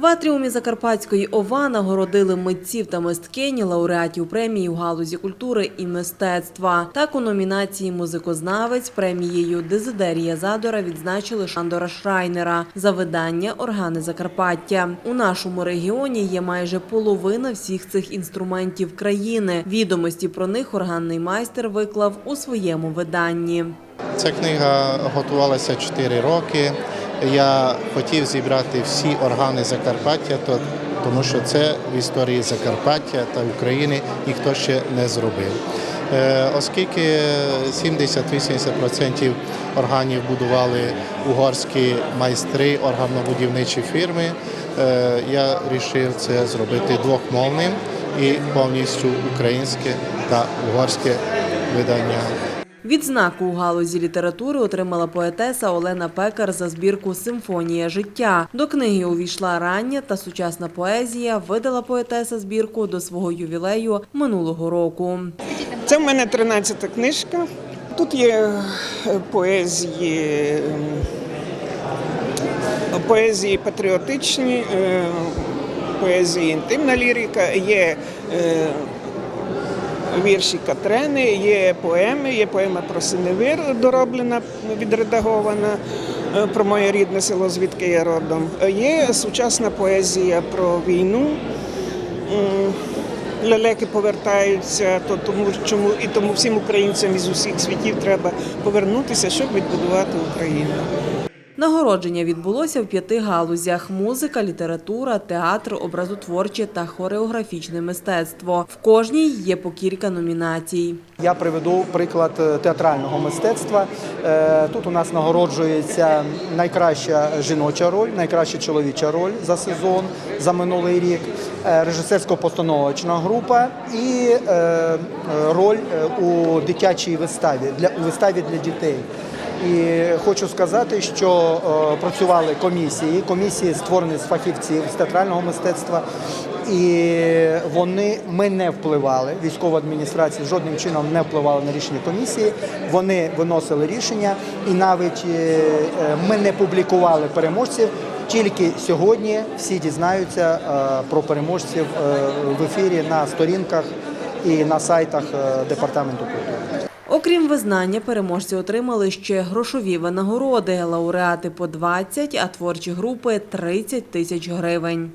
В атріумі Закарпатської ОВА нагородили митців та мисткині лауреатів премії у галузі культури і мистецтва. Так у номінації Музикознавець премією Дезидерія Задора відзначили Шандора Шрайнера за видання Органи Закарпаття. У нашому регіоні є майже половина всіх цих інструментів країни. Відомості про них органний майстер виклав у своєму виданні. Ця книга готувалася 4 роки. Я хотів зібрати всі органи Закарпаття, то- тому що це в історії Закарпаття та України ніхто ще не зробив. Е, Оскільки 70-80% органів будували угорські майстри, органно-будівничі фірми, е, я вирішив це зробити двохмовним і повністю українське та угорське видання. Відзнаку у галузі літератури отримала поетеса Олена Пекар за збірку Симфонія життя. До книги увійшла рання та сучасна поезія. Видала поетеса збірку до свого ювілею минулого року. Це в мене 13-та книжка. Тут є е, поезії, ем, поезії патріотичні, е, поезії інтимна лірика, є е, вірші Катрени, є поеми, є поема про Синевир дороблена, відредагована. е, Про моє рідне село, звідки я родом. Е, Є сучасна поезія про війну. Лелеки повертаються, то тому чому і тому всім українцям із усіх світів треба повернутися, щоб відбудувати Україну. Нагородження відбулося в п'яти галузях: музика, література, театр, образотворче та хореографічне мистецтво. В кожній є по кілька номінацій. Я приведу приклад е, театрального мистецтва. Е, Тут у нас нагороджується найкраща жіноча роль, найкраща чоловіча роль за сезон за минулий рік, е, режисерсько-постановочна група і роль у дитячій виставі для у виставі для дітей. І хочу сказати, що е, працювали комісії. Комісії створені з фахівців з театрального мистецтва, і вони ми не впливали. Військова адміністрація жодним чином не впливала на рішення комісії. Вони виносили рішення, і навіть е, е, ми не публікували переможців. Тільки сьогодні всі дізнаються про переможців в ефірі на сторінках і на сайтах департаменту культури. Окрім визнання, переможці отримали ще грошові винагороди, лауреати по 20, а творчі групи 30 тисяч гривень.